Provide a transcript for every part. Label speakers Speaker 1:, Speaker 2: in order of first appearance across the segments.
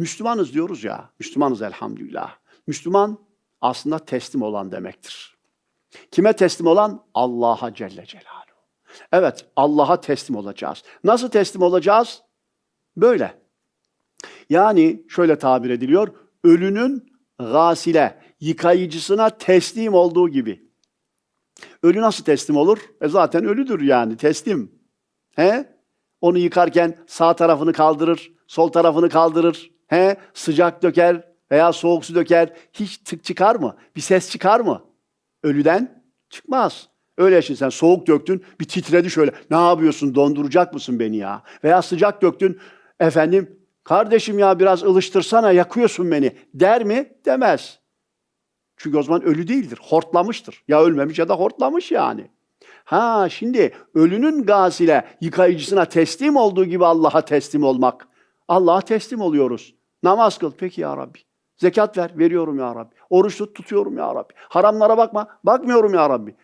Speaker 1: Müslümanız diyoruz ya, Müslümanız elhamdülillah. Müslüman aslında teslim olan demektir. Kime teslim olan? Allah'a Celle Celaluhu. Evet, Allah'a teslim olacağız. Nasıl teslim olacağız? Böyle. Yani şöyle tabir ediliyor, ölünün gasile, yıkayıcısına teslim olduğu gibi. Ölü nasıl teslim olur? E zaten ölüdür yani, teslim. He? Onu yıkarken sağ tarafını kaldırır, sol tarafını kaldırır. He? Sıcak döker veya soğuk su döker. Hiç tık çıkar mı? Bir ses çıkar mı? Ölüden çıkmaz. Öyle şimdi sen soğuk döktün, bir titredi şöyle. Ne yapıyorsun, donduracak mısın beni ya? Veya sıcak döktün, efendim, kardeşim ya biraz ılıştırsana, yakıyorsun beni. Der mi? Demez. Çünkü o zaman ölü değildir, hortlamıştır. Ya ölmemiş ya da hortlamış yani. Ha şimdi ölünün gazile, yıkayıcısına teslim olduğu gibi Allah'a teslim olmak. Allah'a teslim oluyoruz. Namaz kıl. Peki ya Rabbi. Zekat ver. Veriyorum ya Rabbi. Oruç tut. Tutuyorum ya Rabbi. Haramlara bakma. Bakmıyorum ya Rabbi.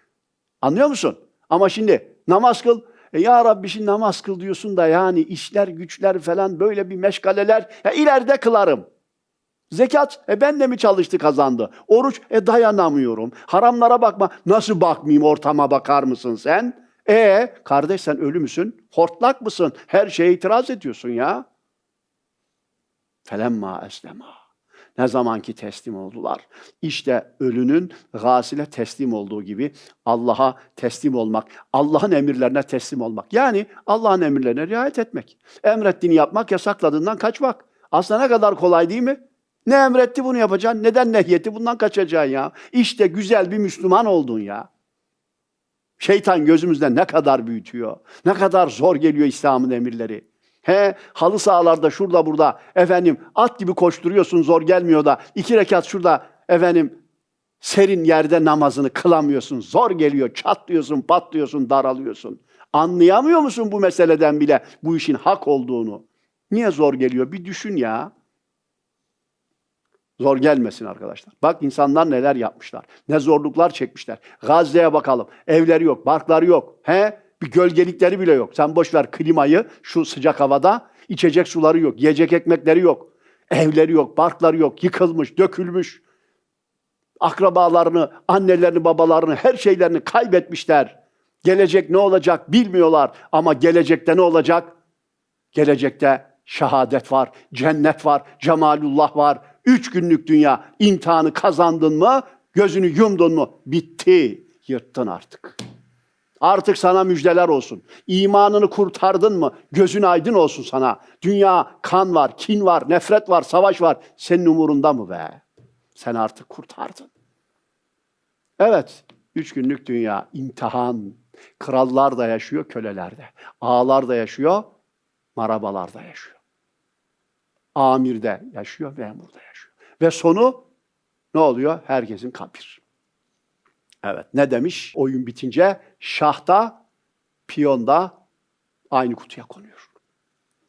Speaker 1: Anlıyor musun? Ama şimdi namaz kıl. E ya Rabbi şimdi namaz kıl diyorsun da yani işler güçler falan böyle bir meşgaleler. Ya ileride kılarım. Zekat, e ben de mi çalıştı kazandı? Oruç, e dayanamıyorum. Haramlara bakma. Nasıl bakmayayım ortama bakar mısın sen? E kardeş sen ölü müsün? Hortlak mısın? Her şeye itiraz ediyorsun ya. Felemma eslema. Ne zamanki teslim oldular. İşte ölünün gasile teslim olduğu gibi Allah'a teslim olmak, Allah'ın emirlerine teslim olmak. Yani Allah'ın emirlerine riayet etmek. Emrettiğini yapmak, yasakladığından kaçmak. Aslında ne kadar kolay değil mi? Ne emretti bunu yapacaksın, neden nehyetti bundan kaçacaksın ya. İşte güzel bir Müslüman oldun ya. Şeytan gözümüzde ne kadar büyütüyor. Ne kadar zor geliyor İslam'ın emirleri. He, halı sahalarda şurada burada efendim at gibi koşturuyorsun zor gelmiyor da iki rekat şurada efendim serin yerde namazını kılamıyorsun. Zor geliyor, çatlıyorsun, patlıyorsun, daralıyorsun. Anlayamıyor musun bu meseleden bile bu işin hak olduğunu? Niye zor geliyor? Bir düşün ya. Zor gelmesin arkadaşlar. Bak insanlar neler yapmışlar. Ne zorluklar çekmişler. Gazze'ye bakalım. Evleri yok, barkları yok. He? Bir gölgelikleri bile yok. Sen boş ver klimayı şu sıcak havada. içecek suları yok, yiyecek ekmekleri yok. Evleri yok, barkları yok. Yıkılmış, dökülmüş. Akrabalarını, annelerini, babalarını, her şeylerini kaybetmişler. Gelecek ne olacak bilmiyorlar. Ama gelecekte ne olacak? Gelecekte şehadet var, cennet var, cemalullah var. Üç günlük dünya imtihanı kazandın mı, gözünü yumdun mu bitti. Yırttın artık. Artık sana müjdeler olsun. İmanını kurtardın mı? Gözün aydın olsun sana. Dünya kan var, kin var, nefret var, savaş var. Senin umurunda mı be? Sen artık kurtardın. Evet, üç günlük dünya, imtihan. Krallar da yaşıyor, köleler de. Ağalar da yaşıyor, marabalar da yaşıyor. Amir de yaşıyor, memur da yaşıyor. Ve sonu ne oluyor? Herkesin kabir. Evet, ne demiş? Oyun bitince şahta, piyonda aynı kutuya konuyor.